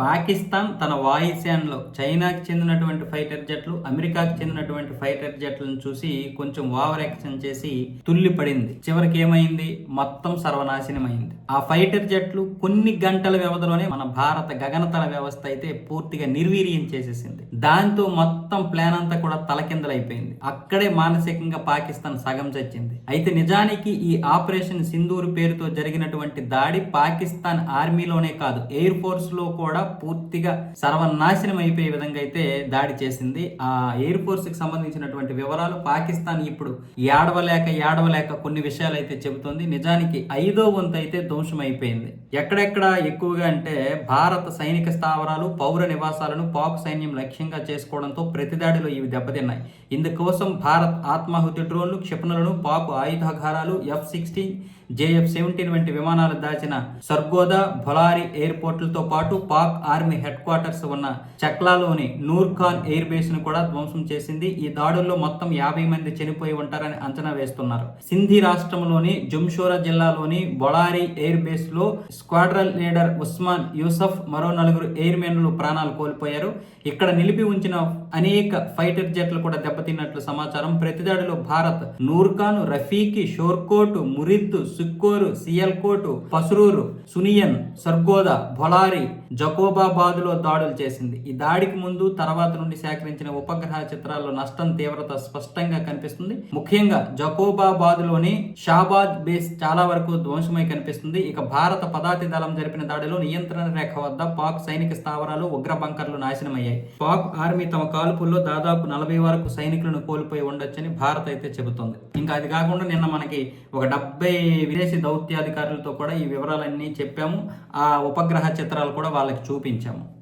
పాకిస్తాన్ తన వాయుసేనలో చైనాకి చెందినటువంటి ఫైటర్ జెట్లు అమెరికాకి చెందినటువంటి ఫైటర్ జెట్లను చూసి కొంచెం ఓవర్ యాక్షన్ చేసి తుల్లి పడింది చివరికి ఏమైంది మొత్తం సర్వనాశనమైంది. ఆ ఫైటర్ జెట్లు కొన్ని గంటల వ్యవధిలోనే మన భారత గగనతల వ్యవస్థ అయితే పూర్తిగా నిర్వీర్యం చేసేసింది. దాంతో మొత్తం ప్లాన్ అంతా కూడా తలకిందలైపోయింది. అక్కడే మానసికంగా పాకిస్తాన్ సగం చచ్చింది. అయితే నిజానికి ఈ ఆపరేషన్ సింధూర్ పేరుతో జరిగినటువంటి దాడి పాకిస్తాన్ ఆర్మీలోనే కాదు ఎయిర్ ఫోర్స్లో కూడా పూర్తిగా సర్వనాశనం అయిపోయే విధంగా అయితే దాడి చేసింది. ఆ ఎయిర్ ఫోర్స్కి సంబంధించినటువంటి వివరాలు పాకిస్తాన్ ఇప్పుడు ఏడవలేక ఏడవలేక కొన్ని విషయాలు అయితే చెబుతోంది. నిజానికి ఐదో వంతు అయితే ధ్వంసం అయిపోయింది ఎక్కడెక్కడ ఎక్కువగా అంటే భారత సైనిక స్థావరాలు పౌర నివాసాలను పాక్ సైన్యం లక్ష్యంగా చేసుకోవడంతో ప్రతి దాడిలో ఇవి దెబ్బతిన్నాయి. ఇందుకోసం భారత్ ఆత్మాహుతి డ్రోన్లు క్షిపణులను పాక్ ఆయుధాగారాలు ఎఫ్ సిక్స్టీన్ జేఎఫ్ సెవెంటీన్ వంటి విమానాలు దాచిన సర్గోదా భొలారి ఎయిర్పోర్టులతో పాటు పాక్ ఆర్మీ హెడ్ క్వార్టర్స్ ఉన్న చక్లాలోని నూర్ ఖాన్ ఎయిర్ బేస్ను కూడా ధ్వంసం చేసింది. ఈ దాడుల్లో మొత్తం యాభై మంది చనిపోయి ఉంటారని అంచనా వేస్తున్నారు. సింధీ రాష్ట్రంలోని జుంషోరా జిల్లాలోని బొలారి ఎయిర్ బేస్లో స్క్వాడ్రల్ లీడర్ ఉస్మాన్ యూసఫ్ మరో నలుగురు ఎయిర్ మెన్లు ప్రాణాలు కోల్పోయారు. ఇక్కడ నిలిపి ఉంచిన అనేక ఫైటర్ జెట్లు కూడా దెబ్బతిన్నట్లు సమాచారం. ప్రతిదాడిలో భారత్ నూర్ఖాన్ రఫీకి షోర్కోట్ మురిద్ సుక్కోరు సియల్కోట్ పసురూరు సునియన్ సర్గోదా బొలారి జకో లో దాడులు చేసింది. ఈ దాడికి ముందు తర్వాత నుండి సేకరించిన ఉపగ్రహ చిత్రాల్లో నష్టం తీవ్రత స్పష్టంగా కనిపిస్తుంది. ముఖ్యంగా జకోబాబాద్లోని షాబాద్ బేస్ చాలా వరకు ధ్వంసమై కనిపిస్తుంది. ఇక భారత పదాతి దళం జరిపిన దాడిలో నియంత్రణ రేఖ వద్ద పాక్ సైనిక స్థావరాలు ఉగ్ర బంకర్లు నాశనమయ్యాయి. పాక్ ఆర్మీ తమ కాల్పుల్లో దాదాపు నలభై వరకు సైనికులను కోల్పోయి ఉండొచ్చని భారత్ అయితే చెబుతోంది. ఇంకా అది కాకుండా నిన్న మనకి ఒక డెబ్బై విదేశీ దౌత్యాధికారులతో కూడా ఈ వివరాలన్నీ చెప్పాము. ఆ ఉపగ్రహ చిత్రాలు కూడా వాళ్ళకి చూపించాము.